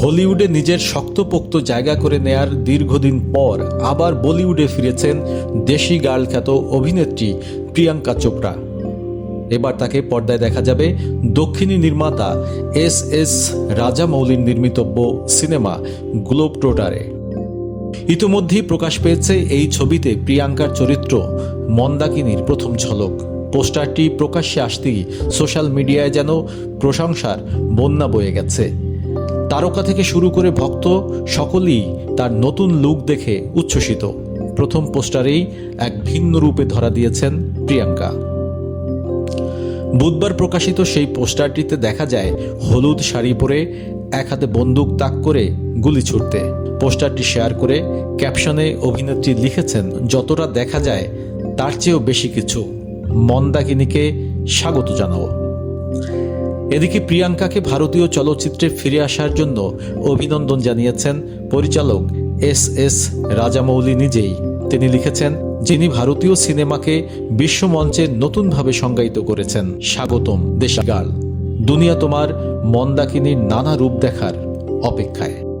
হলিউডে নিজের শক্তপোক্ত জায়গা করে নেয়ার দীর্ঘদিন পর আবার বলিউডে ফিরেছেন দেশি গার্ল খ্যাত অভিনেত্রী প্রিয়াঙ্কা চোপড়া। এবার তাকে পর্দায় দেখা যাবে দক্ষিণী নির্মাতা এস এস রাজামৌলির নির্মিতব্য সিনেমা গ্লোব টোটারে। ইতোমধ্যেই প্রকাশ পেয়েছে এই ছবিতে প্রিয়াঙ্কার চরিত্র মন্দাকিনীর প্রথম ঝলক। পোস্টারটি প্রকাশ্যে আসতেই সোশ্যাল মিডিয়ায় যেন প্রশংসার বন্যা বয়ে গেছে। তারকা থেকে শুরু করে ভক্ত সকলেই তার নতুন লুক দেখে উচ্ছ্বসিত। প্রথম পোস্টারেই এক ভিন্ন রূপে ধরা দিয়েছেন প্রিয়াঙ্কা। বুধবার প্রকাশিত সেই পোস্টারটিতে দেখা যায়, হলুদ শাড়ি পরে এক হাতে বন্দুক তাক করে গুলি ছুটতে পোস্টারটি শেয়ার করে ক্যাপশনে অভিনেত্রী লিখেছেন, যতটা দেখা যায়, তার চেয়েও বেশি কিছু। মন্দাকিনীকে স্বাগত জানাও। এদিকে প্রিয়াঙ্কাকে ভারতীয় চলচ্চিত্রে ফিরে আসার জন্য অভিনন্দন জানিয়েছেন পরিচালক এস এস রাজামৌলি নিজেই। তিনি লিখেছেন, যিনি ভারতীয় সিনেমাকে বিশ্বমঞ্চে নতুনভাবে সংজ্ঞায়িত করেছেন। স্বাগতম দেশাগাল দুনিয়া তোমার মন্দাকিনীর নানা রূপ দেখার অপেক্ষায়।